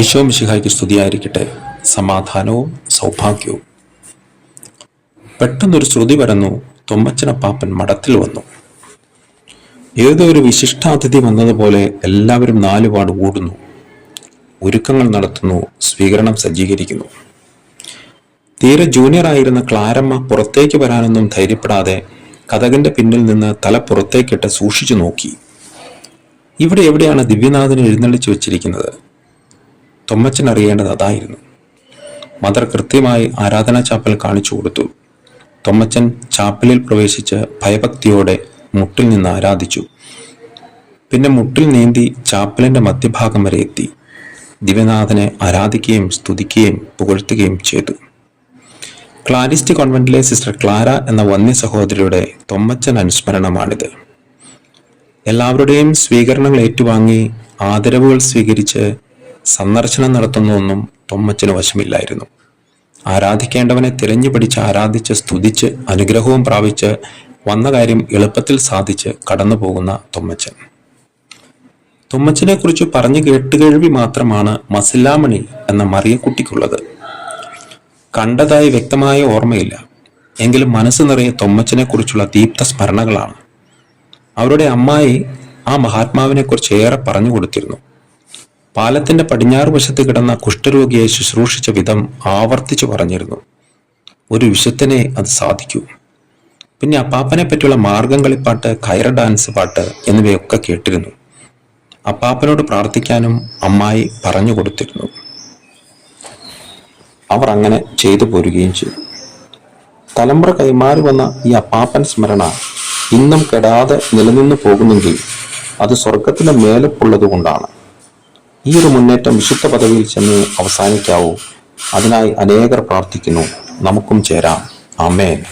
ഈശോ മിശിഹായ്ക്ക് സ്തുതിയായിരിക്കട്ടെ. സമാധാനവും സൗഭാഗ്യവും. പെട്ടെന്നൊരു ശ്രുതി പരന്നു തുമ്മച്ചനപ്പാപ്പൻ മഠത്തിൽ വന്നു. ഏതോ ഒരു വിശിഷ്ടാതിഥി വന്നതുപോലെ എല്ലാവരും നാലുപാട് ഓടുന്നു ഒരുക്കങ്ങൾ നടത്തുന്നു സ്വീകരണം സജ്ജീകരിക്കുന്നു. തീരെ ജൂനിയർ ആയിരുന്ന ക്ലാരമ്മ പുറത്തേക്ക് വരാനൊന്നും ധൈര്യപ്പെടാതെ കഥകന്റെ പിന്നിൽ നിന്ന് തല പുറത്തേക്കിട്ട് സൂക്ഷിച്ചു നോക്കി. ഇവിടെ എവിടെയാണ് ദിവ്യനാഥന് എഴുന്നള്ളിച്ചു വെച്ചിരിക്കുന്നത്? തൊമ്മച്ചൻ അറിയേണ്ടത് അതായിരുന്നു. മദർ കൃത്യമായി ആരാധനാ ചാപ്പൽ കാണിച്ചു കൊടുത്തു. തൊമ്മച്ചൻ ചാപ്പലിൽ പ്രവേശിച്ച് ഭയഭക്തിയോടെ മുട്ടിൽ നിന്ന് ആരാധിച്ചു. പിന്നെ മുട്ടിൽ നീന്തി ചാപ്പലിന്റെ മധ്യഭാഗം വരെ എത്തി. ദിവ്യനാഥനെ ആരാധിക്കുകയും സ്തുതിക്കുകയും പുകഴ്ത്തുകയും ചെയ്തു. ക്ലാരിസ്റ്റ് കോൺവെന്റിലെ സിസ്റ്റർ ക്ലാര എന്ന വന്യ സഹോദരിയുടെ തൊമ്മച്ചൻ അനുസ്മരണമാണിത്. എല്ലാവരുടെയും സ്വീകരണങ്ങൾ ഏറ്റുവാങ്ങി ആദരവുകൾ സ്വീകരിച്ച് സന്ദർശനം നടത്തുന്നതൊന്നും തൊമ്മച്ചന് വശമില്ലായിരുന്നു. ആരാധിക്കേണ്ടവനെ തിരഞ്ഞു പിടിച്ച് ആരാധിച്ച് സ്തുതിച്ച് അനുഗ്രഹവും പ്രാപിച്ച് വന്ന കാര്യം എളുപ്പത്തിൽ സാധിച്ച് കടന്നു പോകുന്ന തൊമ്മച്ചൻ. തൊമ്മച്ചനെ കുറിച്ച് പറഞ്ഞു കേട്ടുകേഴ്വി മാത്രമാണ് മസില്ലാമണി എന്ന മറിയക്കുട്ടിക്കുള്ളത്. കണ്ടതായി വ്യക്തമായ ഓർമ്മയില്ല. എങ്കിലും മനസ്സ് നിറയെ തൊമ്മച്ചനെ കുറിച്ചുള്ള ദീപ്ത സ്മരണകളാണ്. അവരുടെ അമ്മായി ആ മഹാത്മാവിനെ കുറിച്ച് ഏറെ പറഞ്ഞു കൊടുത്തിരുന്നു. പാലത്തിന്റെ പടിഞ്ഞാറ് വശത്ത് കിടന്ന കുഷ്ഠരോഗിയെ ശുശ്രൂഷിച്ച വിധം ആവർത്തിച്ചു പറഞ്ഞിരുന്നു. ഒരു വിശുദ്ധനെ അത് സാധിക്കൂ. പിന്നെ അപ്പാപ്പനെ പറ്റിയുള്ള മാർഗം കളിപ്പാട്ട് കയറ ഡാൻസ് പാട്ട് എന്നിവയൊക്കെ കേട്ടിരുന്നു. അപ്പാപ്പനോട് പ്രാർത്ഥിക്കാനും അമ്മായി പറഞ്ഞു കൊടുത്തിരുന്നു. അവർ അങ്ങനെ ചെയ്തു പോരുകയും ചെയ്തു. തലമുറ കൈമാറി വന്ന ഈ അപ്പാപ്പൻ സ്മരണ ഇന്നും കെടാതെ നിലനിന്നു പോകുന്നെങ്കിൽ അത് സ്വർഗത്തിന്റെ മേലപ്പുള്ളത് കൊണ്ടാണ്. ഈ ഒരു മുന്നേറ്റം വിശുദ്ധ പദവിയിൽ ചെന്ന് അവസാനിക്കാവൂ. അതിനായി അനേകർ പ്രാർത്ഥിക്കുന്നു. നമുക്കും ചേരാം. ആമേൻ.